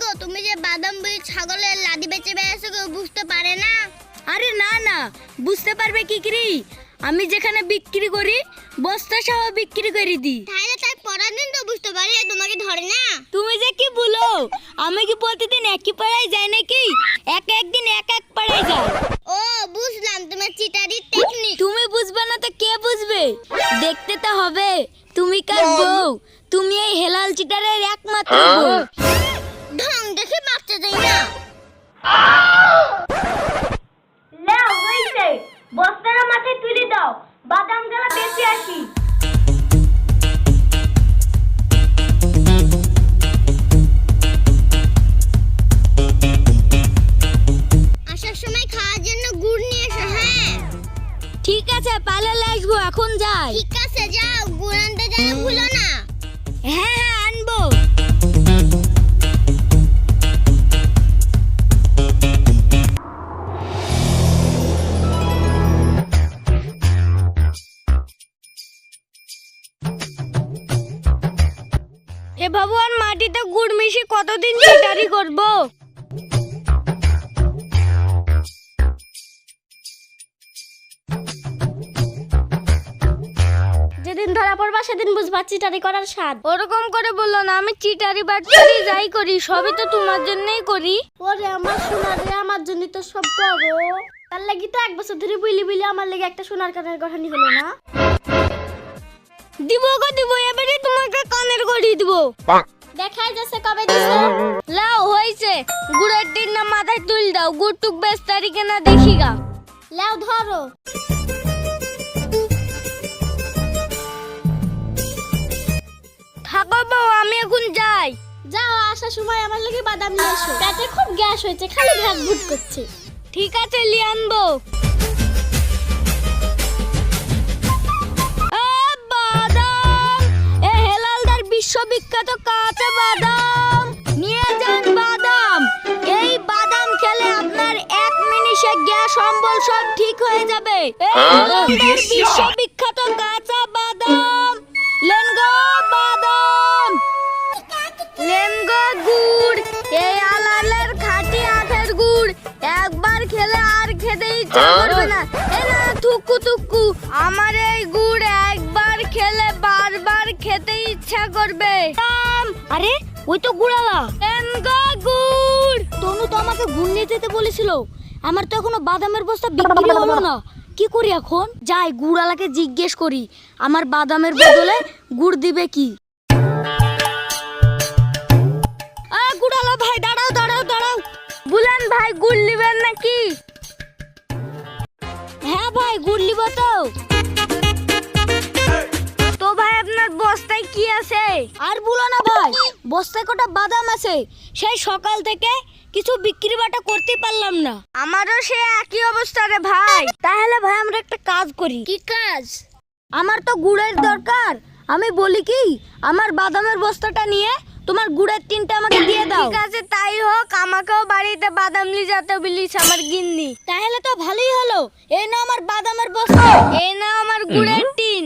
গো তুমি যে বাদাম বই ছাগলের লাদি বেচে বেড়াছো কেউ বুঝতে পারে না? আরে না না বুঝতে পারবে কি করি? আমি যেখানে বিক্রি করি বস্তা সহ বিক্রি করে দিই তাহলে তাই পরের দিন তো বুঝতে পারি তোমাকে ধরে না। তুমি যে কি বলো? আমি কি প্রতিদিন একই পাড়ায় যাই নাকি? এক একদিন এক এক পাড়ায় যাই। ও বুঝলাম তোমার চিটারি টেকনিক তুমি বুঝবে না তো কে বুঝবে? দেখতে তো হবে। তুমি কার বউ? তুমি এই হেলাল চিটারের একমাত্র বউ। ঢং দেখে বাচ্চা যাই না। নাও হইছে বস্তাটা মাথায় তুলে দাও। বাদাম গেলা বেঁচে আসি। আসার সময় খাওয়ার জন্য গুড় নিয়ে এসো হ্যাঁ। ঠিক আছে পালালে আসব এখন যাই। ঠিক মাটিতে গুড় মিশিয়ে কতদিন চিটারি করব? যেদিন ধরা পড়বা সেদিন বুঝবা চিটারি করার স্বাদ। ওরকম করে বলল না আমি চিটারি বাটপারি যাই করি সবই তো তোমার জন্যই করি। ওরে আমার সোনার রে আমার জন্য তো সব করো। তার লাগি তো এক বছর ধরে বুইলি বুইলি আমার লেগে একটা সোনার কানের গঠানি হলো না। দিব গো দিব এবারে তোমাকে কানের গড়ি দিব। দেখাই যাচ্ছে কবে দিছো? লাও হইছে গুড়ের দিন না মাথায় তুল দাও। গুড় টুক বেশ তারিখে না দেখি গা। লাও, ধরো। থাকো বউ, আমি এখন যাই। যাও আসার সময় আমার লাগে বাদাম নিয়ে এসো। পেটে খুব গ্যাস হয়েছে, খালি ভাত ভুট করছে। ঠিক আছে নিয়ে আনব বিশ্ববিখ্যাত কাঁচা বাদাম। নিয়ে যান বাদাম। এই বাদাম খেলে আপনার এক মিনিটে গ্যাস অম্বল সব ঠিক হয়ে যাবে। এই হেলালদার বিশ্ববিখ্যাত কাঁচা বাদাম। লেন গো বাদাম। লেন গো গুড়। এই আলালের খাঁটি আখের গুড়। একবার খেলে আর খেতে ইচ্ছা করবে না। এ না থুকু থুকু। আমার এই গুড় একবার খেলে খেতে ইচ্ছা করবে। আরে ওই তো গুড়ালা। গুড়। তনু তো আমাকে গুড় নিয়ে যেতে বলেছিল। আমার তো এখনও বাদামের বস্তা বিক্রি হলো না। কি করি এখন? যাই গুড়ালাকে জিজ্ঞেস করি আমার বাদামের বদলে গুড় দিবে কি? গুড়ালা ভাই দাঁড়াও দাঁড়াও দাঁড়াও। বুলান ভাই গুড় নিবেন নাকি? হ্যাঁ ভাই গুড় নিব তো। কি আছে? আর বলো না ভাই বস্তায় কটা বাদাম আছে সেই সকাল থেকে কিছু বিক্রি বাটা করতে পারলাম না। আমারও সে একই অবস্থা রে ভাই। তাহলে ভাই আমরা একটা কাজ করি। কি কাজ? আমার তো গুড়ের দরকার। আমি বলি কি আমার বাদামের বস্তাটা নিয়ে তোমার গুড়ের তিনটা আমাকে দিয়ে দাও। ঠিক আছে তাই হোক আমাকেও বাড়িতে বাদাম নিয়ে যেতে বলিস আমার গিন্নি। তাহলে তো ভালোই হলো। এই না আমার বাদামের বস্তা। এই না আমার গুড়ের টিন।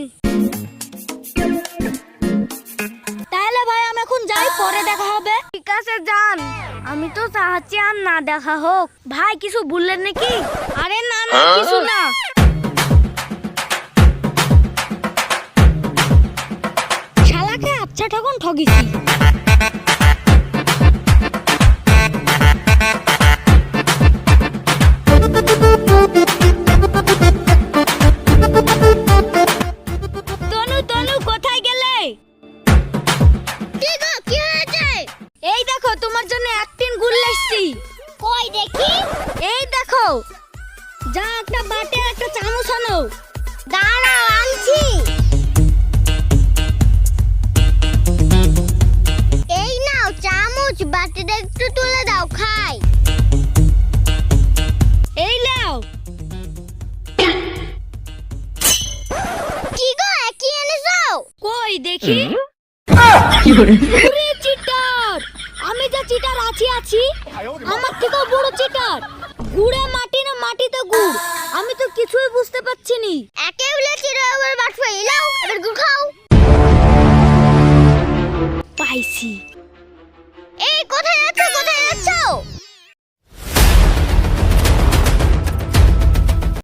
তো চাচ্ছি আর না দেখা হোক। ভাই কিছু বললেন নাকি? আরে না না কিছু না। শালাকে আচ্ছা ঠকন ঠগিছি এই দেখো যা একটা বাটে একটা চামচ আনো দাঁড়াও আনছি। এই নাও চামচ বাটিটা একটু তুলে দাও খাই। এই নাও। কি গো একই এনেছো? কই দেখি। ওরে চিটার আমি যে চিটার আছি আছি আমার থেকেও বড় চিটার গুড়ে মাটি না মাটিতে গুড় আমি তো কিছুই বুঝতে পারছি নি একে বলেছি রে আবার বাট ফাইলাও এবার গুড় খাও। পাইছি।